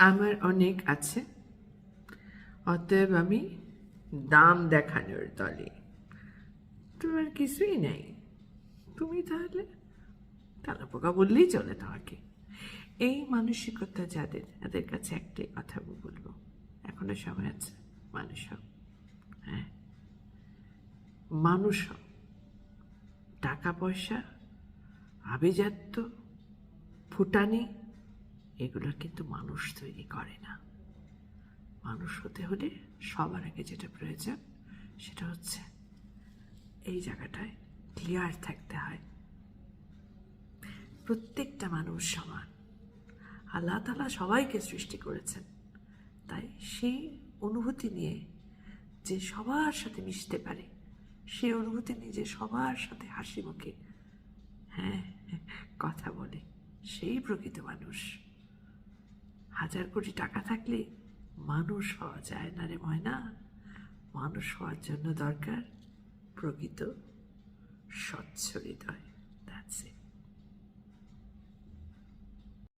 আমার অনেক আছে। অতএব আমি দাম দেখানোর দলে। তোমার কিছুই নেই। তুমি তাহলে তালা পোকা বললেই চলে তোমাকে। এই মানসিকতা যাদের, তাদের কাছে একটাই কথা বলব। এখনও সময় আছে, মানুষ হও হ্যাঁ? মানুষ হও টাকা পয়সা, আভিজাত্য, ফুটানি এগুলো কিন্তু মানুষ তৈরি করে না। মানুষ হতে হলে সবার আগে যেটা প্রয়োজন, সেটা হচ্ছে এই জায়গাটায় ক্লিয়ার থাকতে হয়। প্রত্যেকটা মানুষ সমান। আল্লাহ তালা সবাইকে সৃষ্টি করেছেন। তাই সেই অনুভূতি নিয়ে যে সবার সাথে মিশতে পারে, সেই অনুভূতি নিয়ে যে সবার সাথে হাসি মুখে হ্যাঁ কথা বলে, সেই প্রকৃত মানুষ। হাজার কোটি টাকা থাকলে মানুষ হওয়া যায় না রে ময়না। মানুষ হওয়ার জন্য দরকার প্রকৃত স্বচ্ছ হৃদয়।